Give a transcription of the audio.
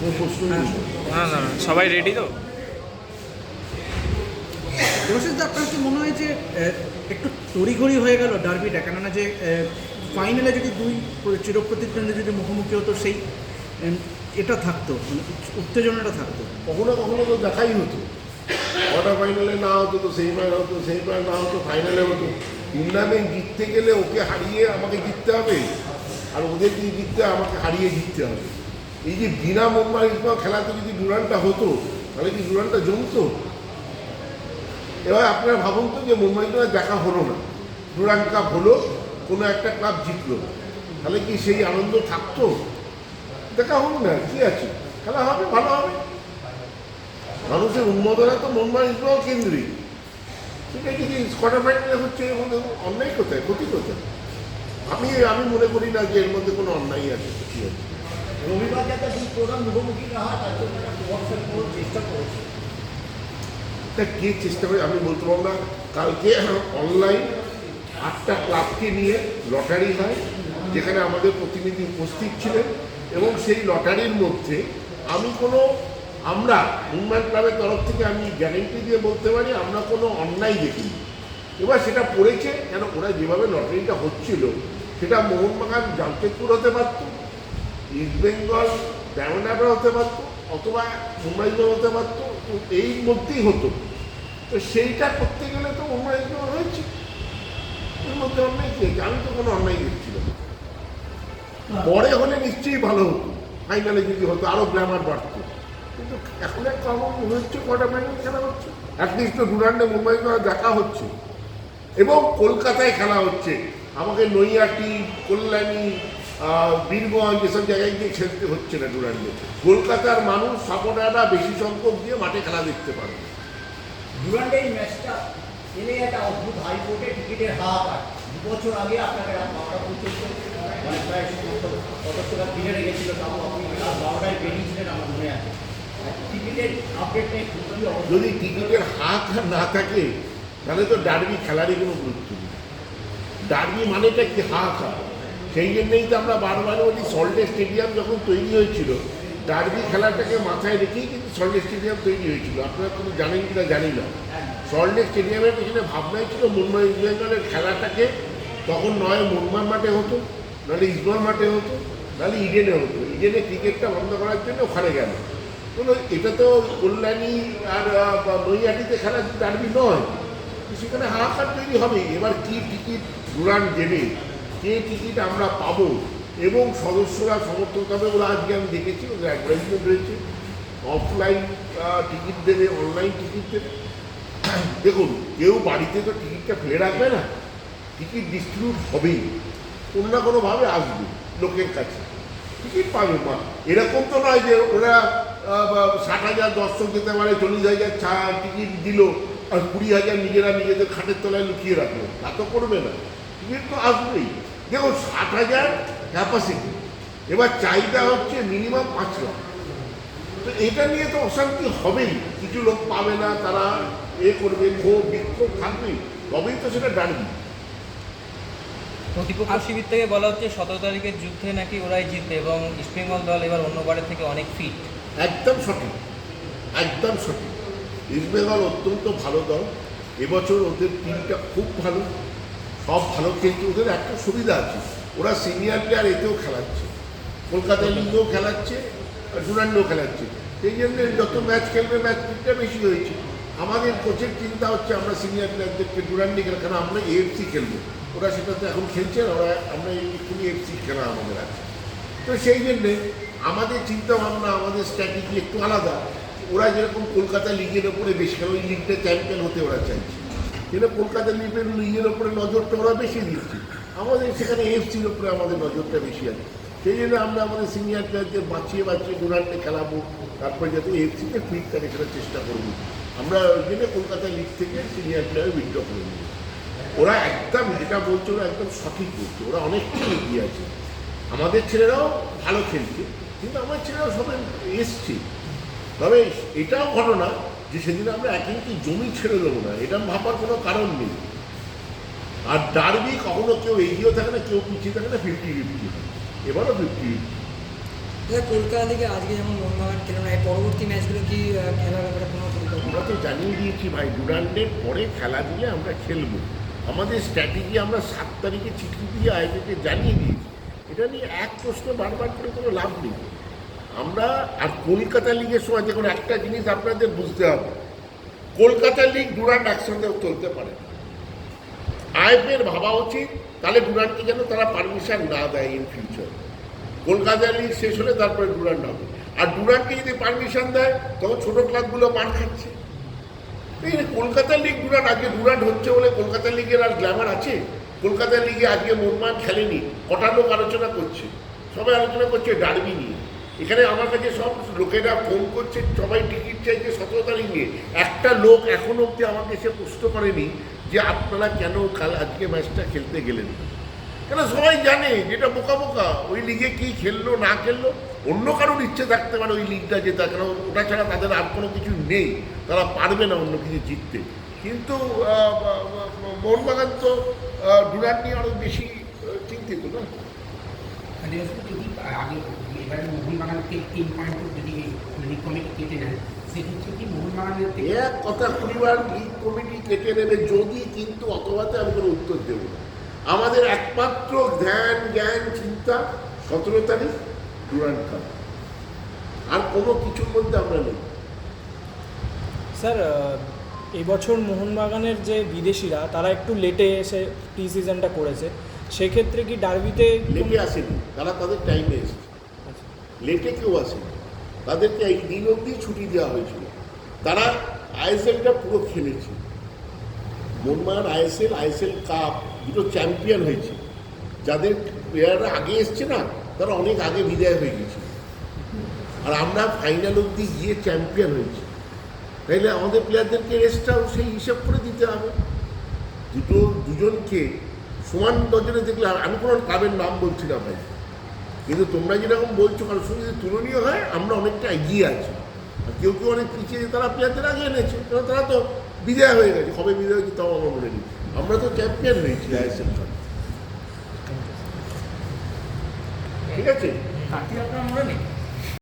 না না সবাই রেডি তো? দেবশিস দা আপনার কি মনে হয় যে একটু তড়িঘড়ি হয়ে গেল ডার্বিটা কেননা যে ফাইনালে যদি দুই চিরপ্রতিদ্বন্দ্বী যদি মুখোমুখি হতো সেই এটা থাকতো মানে উত্তেজনাটা থাকতো। কখনো কখনো তো দেখাই হতো। কোয়ার্টার ফাইনালে না হতো তো সেই ম্যাচ হতো সেই ম্যাচ না হতো ফাইনালে হতো। টুর্নামেন্ট জিততে গেলে ওকে হারিয়ে আমাকে জিততে হবে। আর ওদের যদি জিততে আমাকে হারিয়ে জিততে হবে। এই যে বিনা মুম্বাই ইসমাল খেলাতে যদি ডুরানটা হতো, তাহলে কি ডুরানটা জমতো? এবার আপনারা ভাবুন তো যে মুম্বাই ইন্ডিয়ান্স দেখা হলো না। ডুরান কাপ হলো, কোনো একটা ক্লাব জিতলো। তাহলে কি সেই আনন্দ থাকতো? দেখা হোক না, কি আছে? খেলা হবে, ভালো হবে। মানুষের উন্মোদনা তো মুম্বাই ইসমাল কেন্দ্রিক। সেটা যদি কোয়ার্টার ফাইনালে হচ্ছে, এর মধ্যে অন্যায় কোথায়? ক্ষতি কোথায়? আমি আমি মনে করি না যে এর মধ্যে কোনো অন্যায় আছে কি আছে। রবিবার যাতে দুই প্রধান মুখোমুখি না হয়, তার জন্য একটা প্রভাবশালী কোনো চেষ্টা করেছে। তা কে চেষ্টা করে আমি বলতে পারব না। কালকে অনলাইন আটটা ক্লাবকে নিয়ে লটারি হয়, যেখানে আমাদের প্রতিনিধি উপস্থিত ছিলেন এবং সেই লটারির মধ্যে আমি কোনো, আমরা মুম্বাই ক্লাবের তরফ থেকে আমি গ্যারেন্টি দিয়ে বলতে পারি, আমরা কোনো অন্যায় দেখিনি। এবার সেটা পড়েছে, কেন ওরা যেভাবে লটারিটা হচ্ছিল, সেটা মোহনবাগান, জামশেদপুর হতে পারত। ইস্ট বেঙ্গল হতে পারত, অথবা মুম্বাই হতে পারত এই মধ্যেই হতো। তো সেইটা করতে গেলে তো মুম্বাই হয়েছে। এর মধ্যে অন্যায় কি? আমি তো কোনো অন্যায় দেখছিল না। পরে হলে নিশ্চয়ই ভালো হতো। ফাইনালে যদি হতো আরও গ্ল্যামার বাড়তো। কিন্তু এখন এক কমন মনে হচ্ছে কটা ফাইনাল খেলা হচ্ছে? অ্যাটলিস্ট তো ডুরান্ডে মুম্বাই দেখা হচ্ছে। এবং কলকাতায় খেলা হচ্ছে। আমাকে নৈয়াটি কল্যাণী বীরগঞ্জ এসব জায়গায় গিয়ে খেলতে হচ্ছে না ডুরান্ডে কলকাতার মানুষ সাপোর্টাররা বেশি সংখ্যক দিয়ে মাঠে খেলা দেখতে পারে। ডুরান্ডে এই ম্যাচটা এনে একটা অদ্ভুত হাইকোর্টে টিকিটের হাহাকার দু বছর আগে আপনাকে রাত বারোটা পর্যন্ত মানে প্রায় সদস্যরা ফিরে রেখেছিল তাও আপনি রাত বারোটায় বেরিয়েছিলেন আমার মনে আছে। টিকিটের আপডেট নেই যদি টিকিটের হাত না থাকে তাহলে তো ডার্বি খেলারই কোনো গুরুত্ব নেই। ডার্বি মানেটা কি? হাহাকার সেই জন্যই তো আমরা বারবার বলি সল্টে স্টেডিয়াম যখন তৈরি হয়েছিল ডার্বি খেলাটাকে মাথায় রেখেই কিন্তু সল্টে স্টেডিয়াম তৈরি হয়েছিল। আপনারা কোনো জানেন কিনা জানি না। সল্টে স্টেডিয়ামের পেছনে ভাবনাই ছিল মুম্বাই ইস্ট খেলাটাকে তখন নয় মুম্বাই মাঠে হতো, নাহলে ইসবল মাঠে হতো, নাহলে ইডেনে হতো। ইডেনে ক্রিকেটটা বন্ধ করার জন্য ওখানে গেল। কোনো এটা তো কল্যাণী আর নৈহাটিতে খেলার ডার্বি নয়। সেখানে হাহাকার তৈরি হবে এবার কি টিকিট ডুরান দেবে? কে টিকিট আমরা পাব এবং সদস্যরা সমর্থক হবে বলে আজকে আমি দেখেছি, ওদের অ্যাডভার্টাইজমেন্ট রয়েছে। অফলাইন টিকিট দেবে অনলাইন টিকিট দেবে। দেখুন, কেউ বাড়িতে তো টিকিটটা ফেলে রাখবে না। টিকিট ডিস্ট্রিবিউট হবেই। কোনো না কোনোভাবে আসবে লোকের কাছে। টিকিট পাবে মা। এরকম তো নয় যে ওরা ষাট হাজার দর্শক যেতে পারে, চল্লিশ হাজার ছা টিকিট দিল, আর কুড়ি হাজার নিজেরা নিজেদের খাটের তলায় লুকিয়ে রাখল। তা তো করবে না। টিকিট তো আসবেই। দেখুন ষাট হাজার ক্যাপাসিটি এবার চাহিদা হচ্ছে মিনিমাম পাঁচ লাখ। তো এটা নিয়ে তো অশান্তি হবেই। কিছু লোক পাবে না তারা এ করবে ক্ষোভ বিক্ষোভ থাকবেই। তবেই তো সেটা ডানবি প্রতিপক্ষ শিবির থেকে বলা হচ্ছে সতেরো তারিখের যুদ্ধে নাকি ওরাই জিতবে এবং ইস্টবেঙ্গল দল এবার অন্যবারের থেকে অনেক ফিট একদম সঠিক। একদম সঠিক। ইস্টবেঙ্গল অত্যন্ত ভালো দল। এবছর ওদের টিমটা খুব ভালো। সব ভালো খেলছে ওদের একটা সুবিধা আছে। ওরা সিনিয়র প্লেয়ার এতেও খেলাচ্ছে। কলকাতা লিগেও খেলাচ্ছে, আর ডুরান্ডেও খেলাচ্ছে। সেই জন্য যত ম্যাচ খেলবে ম্যাচ ফিটটা বেশি হয়েছে। আমাদের কোচের চিন্তা হচ্ছে আমরা সিনিয়র প্লেয়ারদেরকে ডুরান্ডি খেলা, কেন আমরা এএফসি খেলব? ওরা সেটা তো এখন খেলছে, ওরা, আমরা এক্ষুনি এফসি খেলা আমাদের আছে। তো সেই জন্যে আমাদের চিন্তা ভাবনা আমাদের স্ট্র্যাটেজি একটু আলাদা। ওরা যেরকম কলকাতা লিগের ওপরে বেশি খেলে ওই লিগটা চ্যাম্পিয়ন হতে ওরা চাইছে। যেটা কলকাতা লিগের লিগের ওপরে নজরটা ওরা বেশি দিচ্ছে। আমাদের সেখানে এফসির ওপরে আমাদের নজরটা বেশি আছে। সেই জন্য আমরা আমাদের সিনিয়র প্লেয়ারদের বাঁচিয়ে বাঁচিয়ে ডুরান্টে খেলাবো, তারপরে যাতে এফসিতে ফিট থাকে সেটা চেষ্টা করব। আমরা জন্য কলকাতা লিগ থেকে সিনিয়র প্লেয়ার উইথড্র করে নেব ওরা একদম যেটা বলছে, ওরা একদম সঠিক বলছে। ওরা অনেকটাই এগিয়ে আছে। আমাদের ছেলেরাও ভালো খেলছে, কিন্তু আমার ছেলেরাও সবাই এসছে। তবে এটাও ঘটনা যে সেদিন আমরা এক ইঞ্চি জমি ছেড়ে দেবো না এটা ভাবার কোনো কারণ নেই। আর ডারবি কখনো কেউ এগিয়েও থাকে না কেউ পিছিয়ে থাকে না ফিফটি ফিফটি এবারও ফিফটি দাদা কলকাতা থেকে আজকে যেমন মোহনবাগান খেলো না পরবর্তী ম্যাচগুলো কি খেলার ব্যাপারে কোনো আমরা তো জানিয়ে দিয়েছি ভাই ডুরান্ডের পরে খেলা দিলে আমরা খেলব। আমাদের স্ট্র্যাটেজি আমরা সাত তারিখে চিঠি দিয়ে আয়োজকে জানিয়ে দিয়েছি। এটা নিয়ে এক প্রশ্ন বারবার করে কোনো লাভ নেই। আমরা আর কলকাতা লিগের সময় দেখুন, একটা জিনিস আপনাদের বুঝতে হবে। কলকাতা লিগ ডুরান্ড একসঙ্গে চলতে পারে আইএফের ভাবা উচিত, তাহলে ডুরান্ডকে যেন তারা পারমিশন না দেয় ইন ফিউচার কলকাতা লিগ শেষ হলে তারপরে ডুরান্ড হবে। আর ডুরান্ডকে যদি পারমিশন দেয়, তখন ছোটো ক্লাবগুলো মার খাচ্ছে। কলকাতা লিগ ডুরান্ড আজকে ডুরান্ড হচ্ছে বলে কলকাতা লিগের আর গ্ল্যামার আছে? কলকাতা লিগে আজকে মোহনবাগান খেলেনি, কটা লোক আলোচনা করছে? সবাই আলোচনা করছে ডারবি নিয়ে। এখানে আমার কাছে সব লোকেরা ফোন করছে, সবাই টিকিট চাইছে সতেরো তারিখ নিয়ে। একটা লোক এখনও অব্দি আমাকে এসে প্রশ্ন করেনি যে আপনারা কেন কাল আজকে ম্যাচটা খেলতে গেলেন? কেন সবাই জানে যেটা বোকা বোকা, ওই লিগে কি খেললো, না খেললো? অন্য কারোর ইচ্ছে থাকতে পারে ওই লিগটা জেতা, কেন ওটা ছাড়া তাদের আর কোনো কিছু নেই। তারা পারবে না অন্য কিছু জিততে। কিন্তু মোহনবাগান তো ডুরান নিয়ে আরও বেশি চিন্তিত না? যদি আগে এবারে মোহনবাগানকে তিন পয়েন্ট যদি লিগ কমিটি কেটে নেয় সেক্ষেত্রে কি মোহনবাগানের থেকে এক কথা পরিবার লিগ কমিটি কেটে নেবে যদি কিন্তু অথবাতে আমি কোনো উত্তর দেবো না। আমাদের একমাত্র ধ্যান জ্ঞান চিন্তা সতেরো তারিখ ডুরান কাপ। আর কোনো কিছুর মধ্যে আমরা নেই। স্যার এবছর মোহনবাগানের যে বিদেশিরা তারা একটু লেটে এসে প্রি সিজনটা করেছে। সেক্ষেত্রে কি ডার্বিতে লেটে আসেনি, তারা তাদের টাইমে এসেছে। লেটে কেউ আসেনি। তাদেরকে এই দিন অবধি ছুটি দেওয়া হয়েছিল। তারা আইএসএলটা পুরো খেলেছে। মোহনবাগান আইএসএল আইএসএল কাপ দুটো চ্যাম্পিয়ন হয়েছে। যাদের প্লেয়াররা আগে এসছে না, তারা অনেক আগে বিদায় হয়ে গেছে। আর আমরা ফাইনাল অবধি গিয়ে চ্যাম্পিয়ন হয়েছি। তাইলে আমাদের প্লেয়ারদেরকে রেস্টটাও সেই হিসাব করে দিতে হবে। দুটো, দুজনকে সমান নজরে দেখলে আমি কোনো ক্লাবের নাম বলছি না ভাই। কিন্তু তোমরা যেরকম বলছো কারোর সঙ্গে যদি তুলনীয় হয়, আমরা অনেকটা এগিয়ে আছি। আর কেউ কেউ অনেক পিছিয়ে তারা প্লেয়ারদের আগে এনেছে। কারণ তারা তো বিদায় হয়ে গেছে। কবে বিদায় হয়েছে তাও আমার মনে নেই আমরা তো চ্যাম্পিয়ন হয়েছি। আইএসএল ঠিক আছে? আপনার মনে নেই।